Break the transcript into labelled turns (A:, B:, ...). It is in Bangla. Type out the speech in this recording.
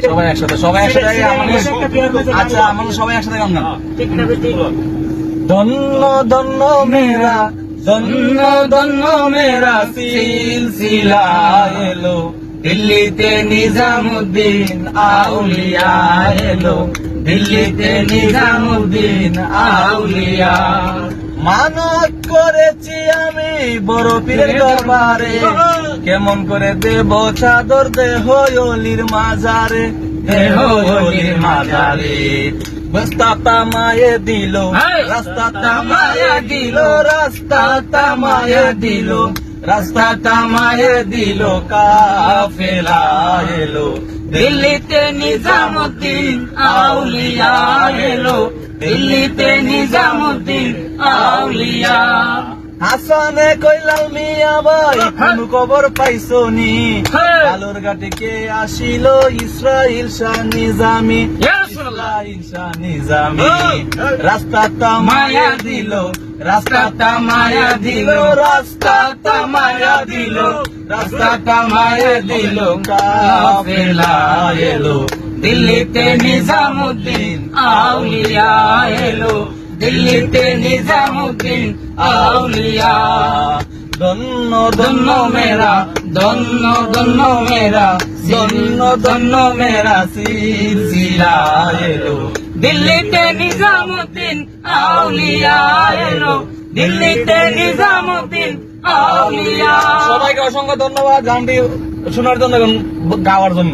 A: সবাই একসাথে সবাই একসাথে আচ্ছা আমাদের সবাই একসাথে গান গান। ধন্য ধন্য মেরা ধন্য ধন্য মেরা সিলসিলা এলো। দিল্লিতে নিজামুদ্দিন আউলিয়া এলো। দিল্লিতে নিজামুদ্দিন আউলিয়া। মানত করেছি আমি বড় পীরের দরবারে। কেমন করে দেব চাদর দেহ অলির মাজারে। দেহ অলির মাজারে। রাস্তা তামায়ে দিল। রাস্তা তামায়ে দিল। রাস্তা তামায়ে দিল। রাস্তা তামায়ে দিল। কাফেলা এলো। দিল্লিতে নিজামুদ্দিন আউলিয়া এলো। দিল্লিতে নিজামুদ্দিন আউলিয়া। হাসানে কইলাল মিয়া ভাই কোন খবর পাইছো নি আলোর ঘাটে কে আসিল? ইসরাইল শাহ নিজামি। ইসরাইল শাহ নিজামি। রাস্তা তামায়া দিল। রাস্তা তামায়া দিল। রাস্তা তামায়া দিল। রাস্তা তামায়া দিল। কাফেলা এলো। দিল্লিতে নিজামুদ্দিন আউলিয়া এলো। দিল্লিতে নিজামুদ্দিন আউলিয়া। ধন্য ধন্য মেরা ধন্য ধন্য মেরা ধন্য ধন্য মেরা সিলসিলা এলো। দিল্লিতে নিজামুদ্দিন আউলিয়া এলো। দিল্লিতে নিজামুদ্দিন আউলিয়া। সবাইকে অসংখ্য ধন্যবাদ গানটি শোনার জন্য গাওয়ার জন্য।